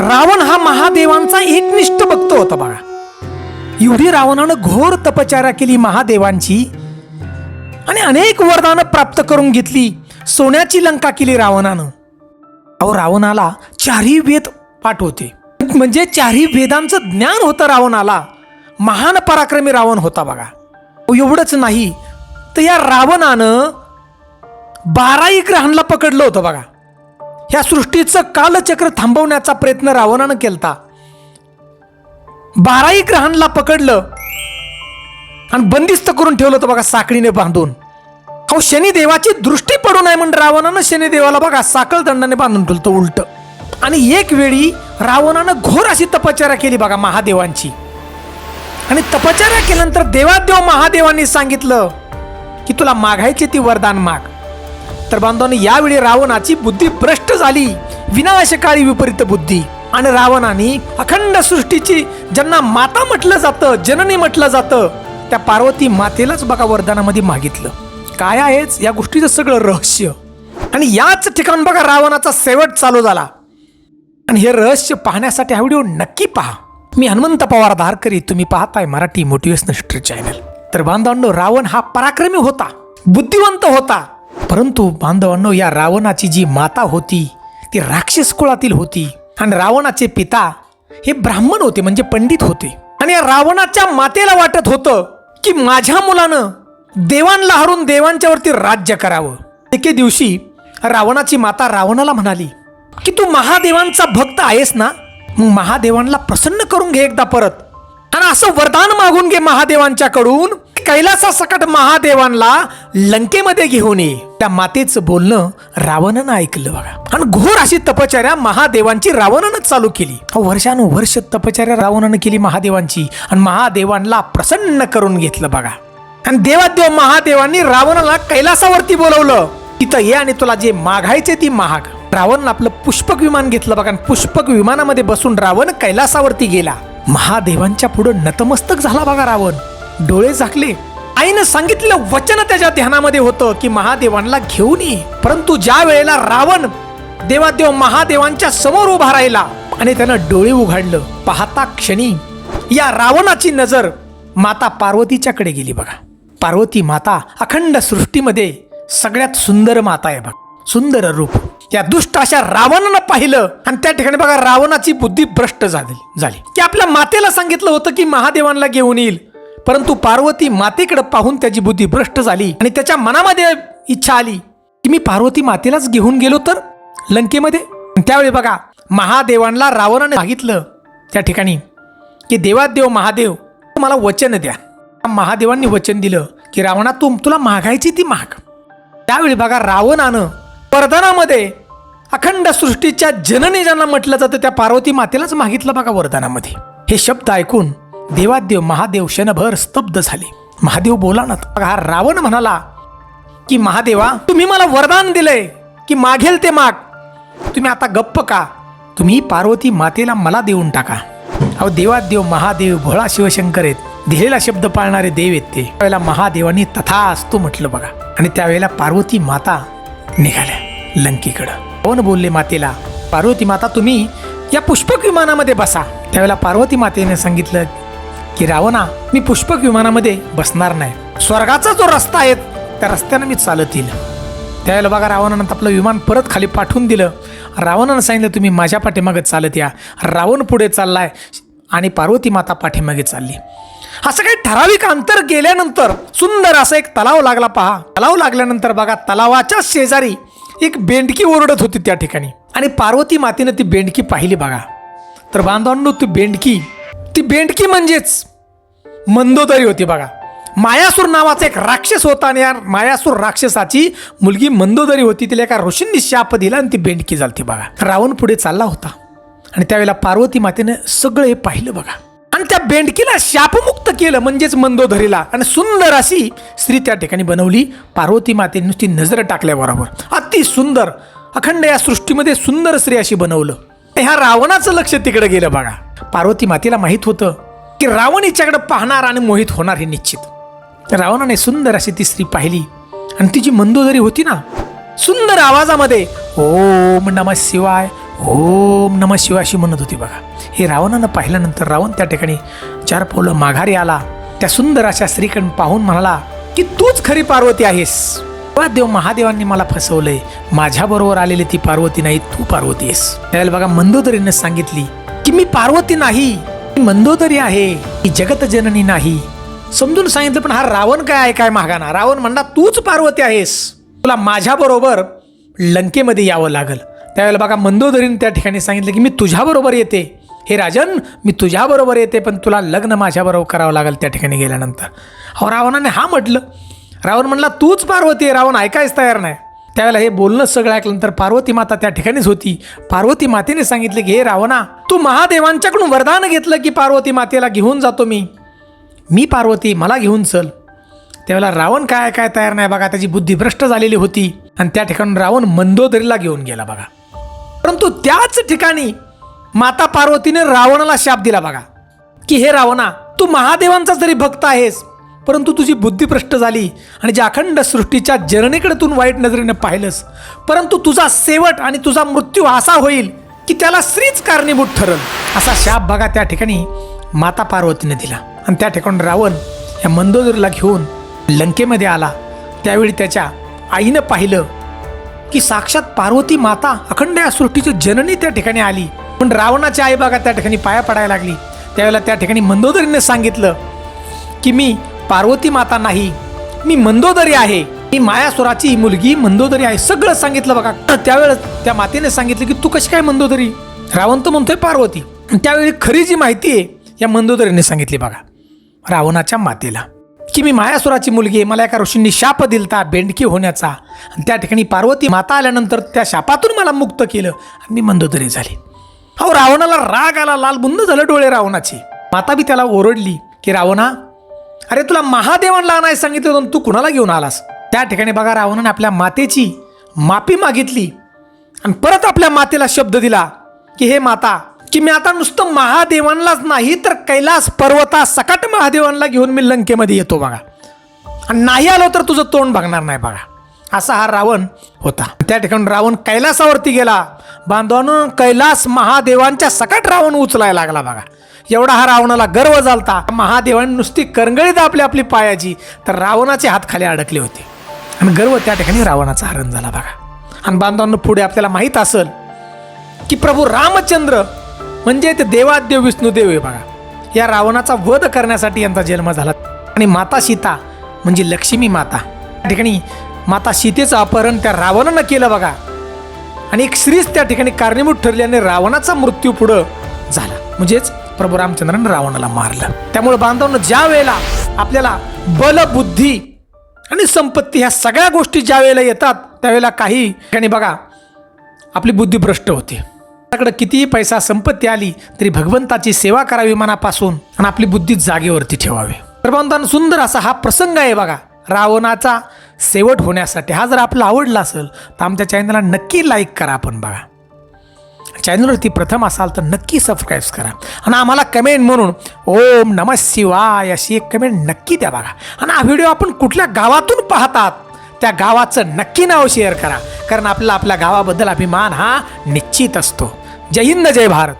रावण हा महादेवांचा एकनिष्ठ भक्त होता बघा एवढी रावणानं घोर तपचार्या केली महादेवांची आणि अनेक वरदानं प्राप्त करून घेतली सोन्याची लंका केली रावणानं. अहो रावणाला चारही वेद पाठ होते. म्हणजे चारही वेदांचं ज्ञान होतं रावणाला. महान पराक्रमी रावण होता बघा. एवढंच नाही तर या रावणानं बाराही ग्रहांना पकडलं होतं बघा. ह्या सृष्टीचं कालचक्र थांबवण्याचा प्रयत्न रावणानं केलता. बाराही ग्रहांना पकडलं आणि बंदिस्त करून ठेवलं होतं बघा साखळीने बांधून. अहो शनिदेवाची दृष्टी पडू नये म्हणून रावणानं शनिदेवाला बघा साखळ दंडाने बांधून ठेवलं होतं उलट. आणि एक वेळी रावणानं घोर अशी तपचारा केली बघा महादेवांची. आणि तपश्चर्या केल्यानंतर देवादेव महादेवांनी सांगितलं की तुला मागायची ती वरदान माग. तर बांधवांनी यावेळी रावणाची बुद्धी भ्रष्ट झाली. विनाशकाळी विपरीत बुद्धी. आणि रावणाने अखंड सृष्टीची ज्यांना माता म्हटलं जातं जननी म्हटलं जातं त्या पार्वती मातेलाच बघा वरदानामध्ये मागितलं. काय आहेच? या गोष्टीचं सगळं रहस्य. आणि याच ठिकाण बघा रावणाचा शेवट चालू झाला. आणि हे रहस्य पाहण्यासाठी हा व्हिडिओ नक्की पहा. मी हनुमंत पवार धारकरी तुम्ही पाहताय मराठी मोटिवेशनल स्ट्री चॅनल. तर बांधवांनो रावण हा पराक्रमी होता. बुद्धिवंत होता. परंतु बांधवांनो या रावणाची जी माता होती ती राक्षस कुळातील होती. आणि रावणाचे पिता हे ब्राह्मण होते म्हणजे पंडित होते. आणि या रावणाच्या मातेला वाटत होतं की माझ्या मुलानं देवांना हरून देवांच्यावरती राज्य करावं. एके दिवशी रावणाची माता रावणाला म्हणाली की तू महादेवांचा भक्त आहेस ना? मग महादेवांना प्रसन्न करून घे एकदा परत. आणि असं वरदान मागून घे महादेवांच्याकडून. कैलासा सकट महादेवांना लंकेमध्ये घेऊन ये. त्या मातेचं बोलणं रावणानं ऐकलं बघा. आणि घोर अशी तपचर्या महादेवांची रावणानं चालू केली. वर्षानुवर्ष तपचर्या रावणानं केली महादेवांची आणि महादेवांना प्रसन्न करून घेतलं बघा. आणि देवादेव महादेवांनी रावणाला कैलासावरती बोलवलं. तिथं ये आणि तुला जे मागायचे ती महाग. रावण आपलं पुष्पक विमान घेतलं बघा आणि पुष्पक विमानामध्ये बसून रावण कैलासावरती गेला. महादेवांच्या पुढे नतमस्तक झाला बघा रावण. डोळे झाकले. आईनं सांगितलेलं वचन त्याच्या ध्यानामध्ये होतं की महादेवांना घेऊन ये. परंतु ज्या वेळेला रावण देवादेव महादेवांच्या समोर उभा राहिला आणि त्यानं डोळे उघडलं पाहता क्षणी या रावणाची नजर माता पार्वतीच्याकडे गेली बघा. पार्वती माता अखंड सृष्टीमध्ये सगळ्यात सुंदर माता आहे बघ. सुंदर रूप. या दुष्ट अशा रावणानं पाहिलं आणि त्या ठिकाणी बघा रावणाची बुद्धी भ्रष्ट झाली झाली. की आपल्या मातेला सांगितलं होतं की महादेवांना घेऊन येईल. परंतु पार्वती मातेकडे पाहून त्याची बुद्धी भ्रष्ट झाली आणि त्याच्या मनामध्ये इच्छा आली की मी पार्वती मातेलाच घेऊन गेलो तर? लंकेमध्ये? त्यावेळी बघा महादेवांना रावणाने सांगितलं त्या ठिकाणी की देवादेव महादेव मला वचन द्या. महादेवांनी वचन दिलं की रावणा तू तुला मागायची ती माग त्यावेळी बघा रावणानं वरदानामध्ये अखंड सृष्टीच्या जननी ज्यांना म्हटलं जातं त्या पार्वती मातेलाच मागितलं बघा वरदानामध्ये. हे शब्द ऐकून देवादेव महादेव क्षणभर स्तब्ध झाले. महादेव बोला ना हा रावण म्हणाला की महादेवा तुम्ही मला वरदान दिलंय की मागेल ते माग. तुम्ही आता गप्प का? तुम्ही पार्वती मातेला मला देऊन टाका. अहो देवादेव महादेव भोळा शिवशंकर आहेत. दिलेला शब्द पाळणारे देव आहेत ते. त्यावेळेला महादेवांनी तथा असतो म्हटलं बघा. आणि त्यावेळेला पार्वती माता निघाल्या लंकेकडं. कोण बोलले मातेला पार्वती माता तुम्ही या पुष्पक विमानामध्ये बसा. त्यावेळेला पार्वती मातेने सांगितलं की रावणा मी पुष्पक विमानामध्ये बसणार नाही. स्वर्गाचा जो रस्ता आहे त्या रस्त्यानं मी चालत येईल. त्यावेळेला बघा रावणानं आपलं विमान परत खाली पाठवून दिलं. रावणानं सांगितलं तुम्ही माझ्या पाठीमागे चालत या. रावण पुढे चाललाय आणि पार्वती माता पाठीमागे चालली. असं काही ठराविक अंतर गेल्यानंतर सुंदर असा एक तलाव लागला पहा. तलाव लागल्यानंतर बघा तलावाच्या शेजारी एक बेंडकी ओरडत होती त्या ठिकाणी. आणि पार्वती मातेनं ती बेंडकी पाहिली बघा. तर बांधवांनो ती बेंडकी ती बेंडकी म्हणजेच मंदोदरी होती बघा. मायासूर नावाचा एक राक्षस होता आणि या मायासूर राक्षसाची मुलगी मंदोदरी होती. तिला एका ऋषींनी शाप दिला आणि ती बेंडकी झालती बघा. रावण पुढे चालला होता. आणि त्यावेळेला पार्वती मातेने सगळं हे पाहिलं बघा. आणि त्या बेंडकीला शापमुक्त केलं म्हणजेच मंदोदरीला. आणि सुंदर अशी स्त्री त्या ठिकाणी बनवली. पार्वती मातेने नुसती नजर टाकल्याबरोबर अति सुंदर अखंड या सृष्टीमध्ये सुंदर स्त्री अशी बनवलं. ह्या रावणाचं लक्ष तिकडे गेलं बघा. पार्वती मातेला माहीत होतं की रावण हिच्याकडे पाहणार आणि मोहित होणार हे निश्चित. रावणाने सुंदर अशी ती स्त्री पाहिली. आणि तिची मंदोदरी होती ना सुंदर आवाजामध्ये ओम नम शिवाय ओम नम अशी म्हणत होती बघा. हे रावणानं पाहिल्यानंतर रावण त्या ठिकाणी चार पावलं माघारी आला. त्या सुंदर अशा स्त्रीकडून पाहून म्हणाला की तूच खरी पार्वती आहेस. देव महादेवांनी मला फसवलंय. माझ्याबरोबर आलेली ती पार्वती नाही तू पार्वती आहेस. त्यावेळेला बघा मंदोदरीने सांगितली की मी पार्वती नाही. मंदोदरी आहे ही जगत जननी नाही. समजून सांगितलं पण हा रावण काय आहे काय मागाना? रावण म्हणला तूच पार्वती आहेस. तुला माझ्याबरोबर लंकेमध्ये यावं लागल. त्यावेळेला बघा मंदोदरीने त्या ठिकाणी सांगितलं की मी तुझ्याबरोबर येते. हे राजन मी तुझ्याबरोबर येते पण तुला लग्न माझ्याबरोबर करावं लागेल त्या ठिकाणी गेल्यानंतर. अहो रावणाने हा म्हटलं. रावण म्हणला तूच पार्वती आहे रावण ऐकायच तयार नाही. त्यावेळेला हे बोलणं सगळं ऐकल्यानंतर पार्वती माता त्या ठिकाणीच होती. पार्वती मातेने सांगितलं की हे रावणा तू महादेवांच्याकडून वरदान घेतलं की पार्वती मातेला घेऊन जातो मी. मी पार्वती मला घेऊन चल. त्यावेळेला रावण काय काय तयार नाही बघा त्याची बुद्धी भ्रष्ट झालेली होती. आणि त्या ठिकाणी रावण मंदोदरीला घेऊन गेला बघा. परंतु त्याच ठिकाणी माता पार्वतीने रावणाला शाप दिला बघा. की हे रावणा तू महादेवांचा जरी भक्त आहेस परंतु तुझी बुद्धी भ्रष्ट झाली आणि ज्या अखंड सृष्टीच्या जननेकडे तू वाईट नजरेने पाहिलंस परंतु तुझा शेवट आणि तुझा मृत्यू असा होईल की त्याला स्त्रीच कारणीभूत ठरल. असा शाप बघा त्या ठिकाणी माता पार्वतीने दिला. आणि त्या ठिकाणी रावण या मंदोदरीला घेऊन लंकेमध्ये आला. त्यावेळी त्याच्या आईनं पाहिलं की साक्षात पार्वती माता अखंड या सृष्टीची जननी त्या ठिकाणी आली. पण रावणाची आई बघा त्या ठिकाणी पाया पडायला लागली. त्यावेळेला त्या ठिकाणी मंदोदरीने सांगितलं की मी पार्वती माता नाही मी मंदोदरी आहे. मी मायासुराची मुलगी मंदोदरी आहे. सगळं सांगितलं बघा. त्यावेळेस त्या मातेने सांगितलं की तू कशी काय मंदोदरी? रावण तर म्हणतोय पार्वती. त्यावेळी खरी जी माहिती आहे या मंदोदरीने सांगितली बघा. रावणाच्या मातेला. की मी मायासुराची मुलगी आहे. मला एका ऋषींनी शाप दिलता बेंडकी होण्याचा. आणि त्या ठिकाणी पार्वती माता आल्यानंतर त्या शापातून मला मुक्त केलं आणि मी मंदोदरी झाली. अहो रावणाला राग आला. लाल बुंद झालं डोळे रावणाचे. माता बी त्याला ओरडली की रावणा अरे तुला महादेवांना नाही सांगितलं होतं, तू कुणाला घेऊन आलास? त्या ठिकाणी बघा रावणाने आपल्या मातेची माफी मागितली आणि परत आपल्या मातेला शब्द दिला की हे माता की मी आता नुसतं महादेवांनाच नाही तर कैलास पर्वता सकाट महादेवांना घेऊन मी लंकेमध्ये येतो बघा. आणि नाही आलो तर तुझं तोंड बघणार नाही बघा. असा हा रावण होता. त्या ठिकाणी रावण कैलासावरती गेला. बांधवानं कैलास महादेवांच्या सकाट रावण उचलायला लागला बघा. एवढा हा रावणाला गर्व झालता. महादेवाने नुसती करंगळी दाबली आपली पायाची तर रावणाचे हात खाली अडकले होते. आणि गर्व त्या ठिकाणी रावणाचा हरण झाला बघा. आणि बांधवांना पुढे आपल्याला माहीत असेल की प्रभू रामचंद्र म्हणजे ते देवादेव विष्णुदेव आहे बघा. या रावणाचा वध करण्यासाठी यांचा जन्म झाला. आणि माता सीता म्हणजे लक्ष्मी माता. त्या ठिकाणी माता सीतेचं अपहरण त्या रावणानं केलं बघा. आणि एक स्त्रीच त्या ठिकाणी कारणीभूत ठरली आणि रावणाचा मृत्यू पुढं झाला. म्हणजेच प्रभू रामचंद्रन रावणाला मारलं. त्यामुळे बांधवांना ज्या वेळेला आपल्याला बल बुद्धी आणि संपत्ती ह्या सगळ्या गोष्टी ज्या वेळेला येतात त्यावेळेला काही ठिकाणी बघा आपली बुद्धी भ्रष्ट होते. आपल्याकडे कितीही पैसा संपत्ती आली तरी भगवंताची सेवा करावी मनापासून आणि आपली बुद्धी जागेवरती ठेवावी. तर बांधवांना सुंदर असा हा प्रसंग आहे बघा रावणाचा शेवट होण्यासाठी. हा जर आपला आवडला असेल तर आमच्या चॅनलला नक्की लाईक करा आपण बघा. चॅनलवरती प्रथम असाल तर नक्की सबस्क्राईब करा. आणि आम्हाला कमेंट म्हणून ओम नम शिवाय अशी एक कमेंट नक्की द्या बघा. आणि हा व्हिडिओ आपण कुठल्या गावातून पाहतात त्या गावाचं नक्की नाव शेअर करा. कारण आपला आपल्या गावाबद्दल अभिमान हा निश्चित असतो. जय हिंद जय भारत.